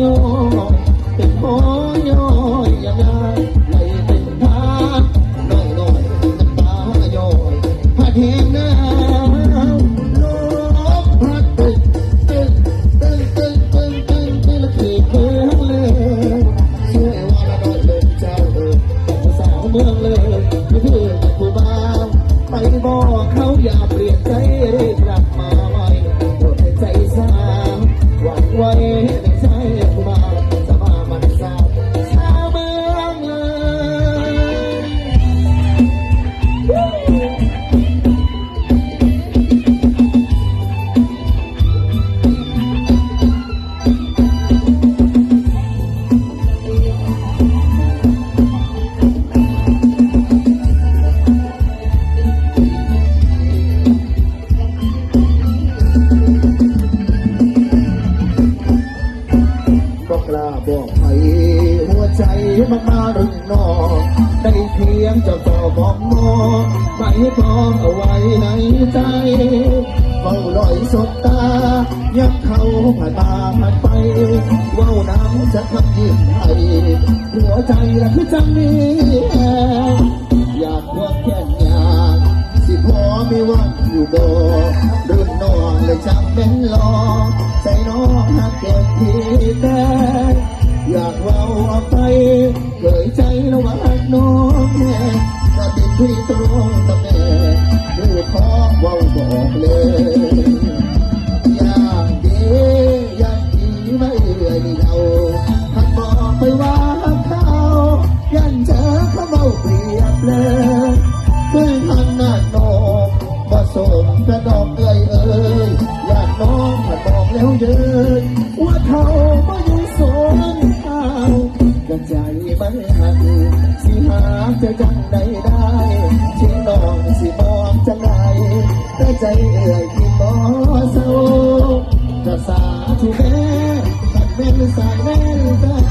ย้อเป็นพอย่อยยังไงไม่เป็นทางน้อยน้อยน้ำตาย่อยพัดแห้งหนาลมพัดตึงตึงตึงตึงตึงตึงตึงละขีดเมืองเลย วใจมันมารึงนองได้เพียงเจ้าต่อบอกมอไม่พร้อมเอาไว้ในใจเฝ้าลอยสบตา ยักเขาผ่านมาผ่านไป เว้าน้ำจะทำยิ้มให้หัวใจละคือจังนี้อยากควงแค่ยากสิพอมีวันอยู่บ่รุ่นนองเลยจำเป็นรอใจน้องหักเกินที่แดงอยากเว้าออกไป เผยใจแล้วว่าหักน้องแน่ก็ติดที่ตรงตะแม่ดูขอเว้าบอกเลยอย่ากดีอย่ากดีไม่เอื่อยเราหักบอกไปว่าเขายันเจอเขาเมาเปรียบเลยเพื่อทางหน้าโนมบ่สมกระดอกเอ่ยเอ่ยอยากน้องผัดบอกแล้วเยิน ใจมันหักสิหาเจอจังใดได้ทิ้งน้องสิมองจังใดแต่ใจเอ่ยที่บ่เศร้ารักษาที่แม่ตัดเว้นสายแม่นตา